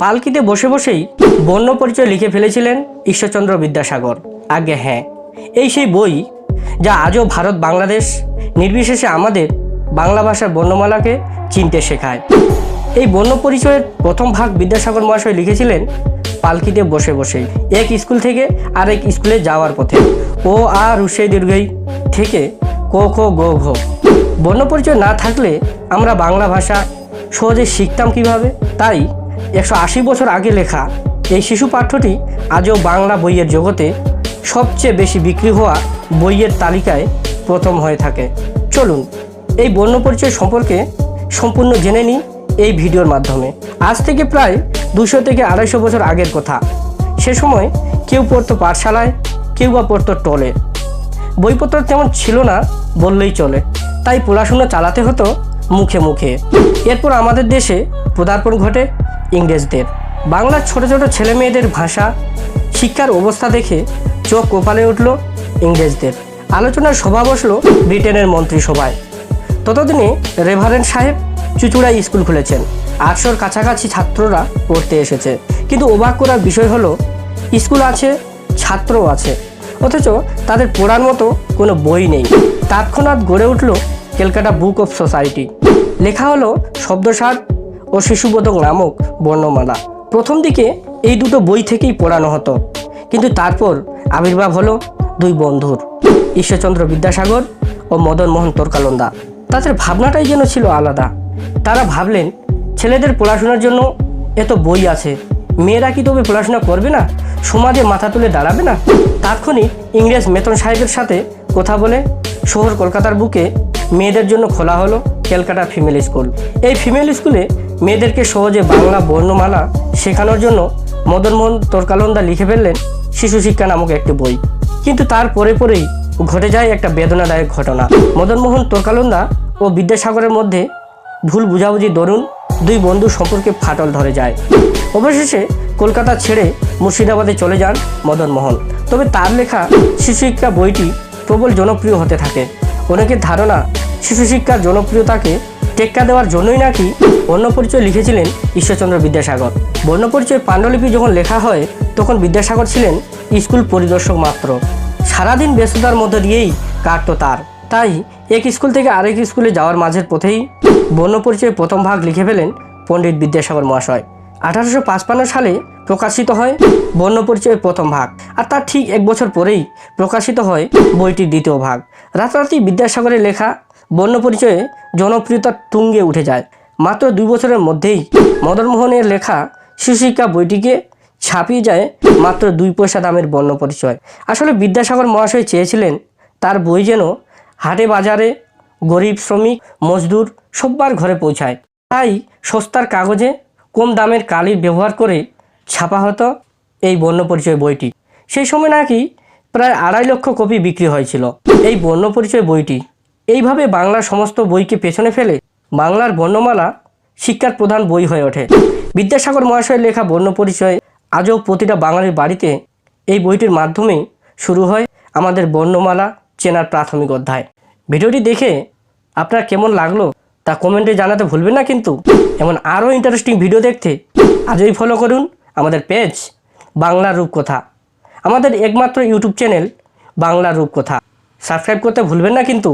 পালকিতে বসে বসেই বর্ণ পরিচয় লিখে ফেলেছিলেন ঈশ্বরচন্দ্র বিদ্যাসাগর। আগে হ্যাঁ এই সেই বই যা আজও ভারত বাংলাদেশ, নির্বিশেষে আমাদের বাংলা ভাষার বর্ণমালাকে চিনতে শেখায়। এই বর্ণ পরিচয়ের প্রথম ভাগ বিদ্যাসাগর মহাশয় লিখেছিলেন পালকিতে বসে বসেই, এক স্কুল থেকে আরেক স্কুলে যাওয়ার পথে। ও আ রুষে দীর্ঘই থেকে কো খো গো ঘো। বর্ণ পরিচয় না থাকলে আমরা বাংলা ভাষা সহজে শিখতাম কীভাবে? তাই একশো আশি বছর আগে লেখা এই শিশু পাঠ্যটি আজও বাংলা বইয়ের জগতে সবচেয়ে বেশি বিক্রি হওয়া বইয়ের তালিকায় প্রথম হয়ে থাকে। চলুন, এই বর্ণপরিচয় সম্পর্কে সম্পূর্ণ জেনে নিই এই ভিডিওর মাধ্যমে। আজ থেকে প্রায় দুশো থেকে আড়াইশো বছর আগের কথা। সে সময় কেউ পড়তো পাঠশালায়, কেউ বা পড়তো টলে। বইপত্র তেমন ছিল না বললেই চলে। তাই পড়াশোনা চালাতে হতো মুখে মুখে। এরপর আমাদের দেশে পদার্পণ ঘটে ইংরেজদের। বাংলার ছোট ছোট ছেলে মেয়েদের ভাষা, শিক্ষার অবস্থা দেখে চোখ কোপালে উঠল ইংরেজদের। আলোচনার সভা বসল ব্রিটেনের মন্ত্রিসভায়। ততদিনে রেভারেন্ট সাহেব চুচুড়ায় স্কুল খুলেছেন। আটশোর কাছাকাছি ছাত্ররা পড়তে এসেছে। কিন্তু অবাক করার বিষয় হলো, স্কুল আছে, ছাত্রও আছে। অথচ তাদের পড়ার মতো কোনো বই নেই। তৎক্ষণাৎ গড়ে উঠল ক্যালকাটা বুক অফ সোসাইটি। লেখা হলো শব্দসার ও শিশুবোধক নামক বর্ণমালা। প্রথম দিকে এই দুটো বই থেকেই পড়ানো হতো, কিন্তু তারপর আবির্ভাব হলো দুই বন্ধুর, ঈশ্বরচন্দ্র বিদ্যাসাগর ও মদন মোহন তোরকালন্দা। তাদের ভাবনাটাই যেন ছিল আলাদা। তারা ভাবলেন, ছেলেদের পড়াশোনার জন্য এত বই আছে, মেয়েরা কি তবে পড়াশোনা করবে না? সমাজে মাথা তুলে দাঁড়াবে না? তাৎক্ষণিক ইংরেজ মেতন সাহেবের সাথে কথা বলে শহর কলকাতার বুকে মেয়েদের জন্য খোলা হলো ক্যালকাটা ফিমেল স্কুল। এই ফিমেল স্কুলে মেয়েদেরকে সহজে বাংলা বর্ণমালা শেখানোর জন্য মদনমোহন তোরকালন্দা লিখে ফেললেন শিশু শিক্ষা নামক একটি বই। কিন্তু তার পরে পরেই ঘটে যায় একটা বেদনাদায়ক ঘটনা। মদনমোহন তোরকালন্দা ও বিদ্যাসাগরের মধ্যে ভুল বুঝাবুঝি দরুন দুই বন্ধু সম্পর্কে ফাটল ধরে যায়। অবশেষে কলকাতা ছেড়ে মুর্শিদাবাদে চলে যান মদন মোহন তবে তার লেখা শিশু শিক্ষা বইটি প্রবল জনপ্রিয় হতে থাকে। অনেকের ধারণা? শিশু শিক্ষার জনপ্রিয়তাকে টেক্কা দেওয়ার জন্যই নাকি বর্ণপরিচয় লিখেছিলেন ঈশ্বরচন্দ্র বিদ্যাসাগর? বর্ণপরিচয় পাণ্ডুলিপি যখন লেখা হয়, তখন বিদ্যাসাগর ছিলেন স্কুল পরিদর্শক মাত্র। সারাদিন ব্যস্ততার মধ্যে দিয়েই কাটতো তার। তাই এক স্কুল থেকে আরেক স্কুলে যাওয়ার মাঝের পথেই বর্ণপরিচয় প্রথম ভাগ লিখে ফেলেন পণ্ডিত বিদ্যাসাগর মহাশয়। আঠারোশো সালে প্রকাশিত হয় বর্ণপরিচয়ের প্রথম ভাগ আর তার ঠিক এক বছর পরেই প্রকাশিত হয় বইটির দ্বিতীয় ভাগ। রাতারাতি বিদ্যাসাগরের লেখা বর্ণপরিচয়ে জনপ্রিয়তার তুঙ্গে উঠে যায়। মাত্র দুই বছরের মধ্যেই মদনমোহনের লেখা শিশুশিক্ষা বইটিকে ছাপিয়ে যায় মাত্র দুই পয়সা দামের বর্ণপরিচয় আসলে বিদ্যাসাগর মহাশয় চেয়েছিলেন তার বই যেন হাটে বাজারে গরিব শ্রমিক, মজদুর সব্বার ঘরে পৌঁছায়। তাই সস্তার কাগজে কম দামের কালির ব্যবহার করে ছাপা হতো এই বর্ণপরিচয় বইটি। সেই সময় নাকি প্রায় আড়াই লক্ষ কপি বিক্রি হয়েছিল। এই বর্ণপরিচয় বইটি এইভাবে বাংলার সমস্ত বইকে পেছনে ফেলে বাংলার বর্ণমালা শিক্ষার প্রধান বই হয়ে ওঠে। বিদ্যাসাগর মহাশয়ের লেখা বর্ণপরিচয় আজও প্রতিটা বাঙালির বাড়িতে এই বইটির মাধ্যমে শুরু হয় আমাদের বর্ণমালা চেনার প্রাথমিক অধ্যায়। ভিডিওটি দেখে আপনার কেমন লাগল তা কমেন্টে জানাতে ভুলবেন না কিন্তু। এমন আরও ইন্টারেস্টিং ভিডিও দেখতে আজই ফলো করুন আমাদের পেজ বাংলা রূপকথা। আমাদের একমাত্র ইউটিউব চ্যানেল বাংলার রূপকথা। সাবস্ক্রাইব করতে ভুলবেন না কিন্তু।